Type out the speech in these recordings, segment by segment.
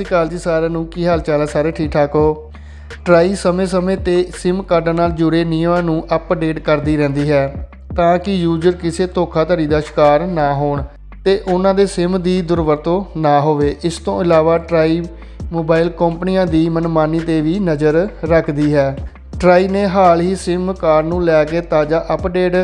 ਸ਼੍ਰੀ ਅਕਾਲ ਜੀ ਸਾਰਿਆਂ ਨੂੰ। ਕੀ ਹਾਲ ਚਾਲ ਹੈ ਸਾਰੇ ਠੀਕ ਠਾਕ ਹੋ? ਟਰਾਈ ਸਮੇਂ-ਸਮੇਂ ਤੇ SIM ਕਾਰਡਾਂ ਨਾਲ ਜੁੜੇ ਨਿਯਮਾਂ ਨੂੰ ਅਪਡੇਟ ਕਰਦੀ ਰਹਿੰਦੀ ਹੈ ਤਾਂ ਕਿ ਯੂਜ਼ਰ ਕਿਸੇ ਧੋਖਾਧੜੀ ਦਾ ਸ਼ਿਕਾਰ ਨਾ ਹੋਣ ਤੇ ਉਹਨਾਂ ਦੇ SIM ਦੀ ਦੁਰਵਰਤੋਂ ਨਾ ਹੋਵੇ। ਇਸ ਤੋਂ ਇਲਾਵਾ ਟਰਾਈ ਮੋਬਾਈਲ ਕੰਪਨੀਆਂ ਦੀ ਮਨਮਾਨੀ ਤੇ ਵੀ ਨਜ਼ਰ ਰੱਖਦੀ ਹੈ। ਟਰਾਈ ਨੇ ਹਾਲ ਹੀ SIM ਕਾਰਡ ਨੂੰ ਲੈ ਕੇ ਤਾਜ਼ਾ ਅਪਡੇਟ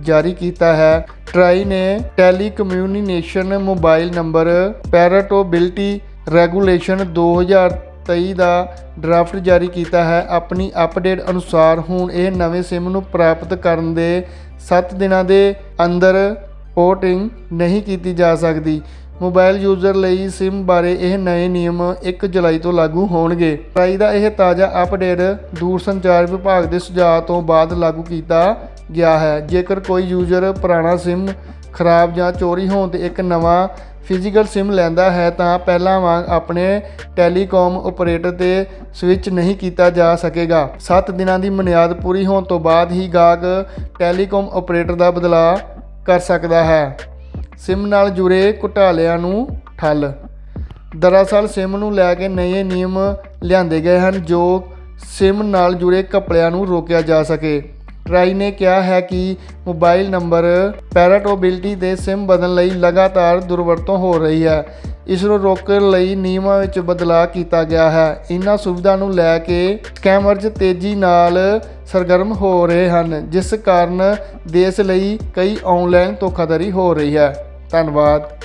ਜਾਰੀ ਕੀਤਾ ਹੈ। ਟਰਾਈ ਨੇ telecommunication mobile number portability regulation 2023 ਦਾ ਡਰਾਫਟ ਜਾਰੀ ਕੀਤਾ ਹੈ। ਆਪਣੀ ਅਪਡੇਟ ਅਨੁਸਾਰ ਹੁਣ ਇਹ ਨਵੇਂ SIM ਨੂੰ ਪ੍ਰਾਪਤ ਕਰਨ ਦੇ 7 ਦਿਨਾਂ ਦੇ ਅੰਦਰ ਪੋਰਟਿੰਗ ਨਹੀਂ ਕੀਤੀ ਜਾ ਸਕਦੀ। ਮੋਬਾਈਲ ਯੂਜ਼ਰ ਲਈ SIM ਬਾਰੇ ਇਹ ਨਵੇਂ ਨਿਯਮ 1 ਜੁਲਾਈ ਤੋਂ ਲਾਗੂ ਹੋਣਗੇ। ਟਰਾਈ ਦਾ ਇਹ ਤਾਜ਼ਾ ਅਪਡੇਟ ਦੂਰਸੰਚਾਰ ਵਿਭਾਗ ਦੇ ਸੁਝਾਅ ਤੋਂ ਬਾਅਦ ਲਾਗੂ ਕੀਤਾ ਗਿਆ ਹੈ। ਜੇਕਰ ਕੋਈ ਯੂਜ਼ਰ ਪੁਰਾਣਾ SIM ਖਰਾਬ ਜਾਂ ਚੋਰੀ ਹੋਣ ਤੇ ਇੱਕ ਨਵਾਂ ਫਿਜ਼ੀਕਲ SIM ਲੈਂਦਾ ਹੈ, ਤਾਂ ਪਹਿਲਾਂ ਵਾਂਗ ਆਪਣੇ ਟੈਲੀਕਾਮ ਆਪਰੇਟਰ ਤੇ ਸਵਿਚ ਨਹੀਂ ਕੀਤਾ ਜਾ ਸਕੇਗਾ। 7 ਦਿਨਾਂ ਦੀ ਮਨਿਆਦ ਪੂਰੀ ਹੋਣ ਤੋਂ ਬਾਅਦ ਹੀ ਗਾਹਕ ਟੈਲੀਕਾਮ ਆਪਰੇਟਰ ਦਾ ਬਦਲਾਅ ਕਰ ਸਕਦਾ ਹੈ। SIM ਨਾਲ ਜੁੜੇ ਘੁਟਾਲਿਆਂ ਨੂੰ ਠੱਲ। ਦਰਅਸਲ SIM ਨੂੰ ਲੈ ਕੇ ਨਵੇਂ ਨਿਯਮ ਲਿਆਂਦੇ ਗਏ ਹਨ, ਜੋ SIM ਨਾਲ ਜੁੜੇ ਘਪਲਿਆਂ ਨੂੰ ਰੋਕਿਆ ਜਾ ਸਕੇ। ਟਰਾਈ ਨੇ ਕਿਹਾ ਹੈ ਕਿ ਮੋਬਾਈਲ ਨੰਬਰ ਪੈਰਾਟੋਬਿਲਟੀ ਦੇ SIM ਬਦਲਣ ਲਈ ਲਗਾਤਾਰ ਦੁਰਵਰਤੋਂ ਹੋ ਰਹੀ ਹੈ। ਇਸ ਨੂੰ ਰੋਕਣ ਲਈ ਨਿਯਮਾਂ ਵਿੱਚ ਬਦਲਾਅ ਕੀਤਾ ਗਿਆ ਹੈ। ਇਹਨਾਂ ਸੁਵਿਧਾ ਨੂੰ ਲੈ ਕੇ ਸਕੈਮਰਜ਼ ਤੇਜ਼ੀ ਨਾਲ ਸਰਗਰਮ ਹੋ ਰਹੇ ਹਨ, ਜਿਸ ਕਾਰਨ ਦੇਸ਼ ਲਈ ਕਈ ਆਨਲਾਈਨ ਧੋਖਾਧੜੀ ਹੋ ਰਹੀ ਹੈ। ਧੰਨਵਾਦ।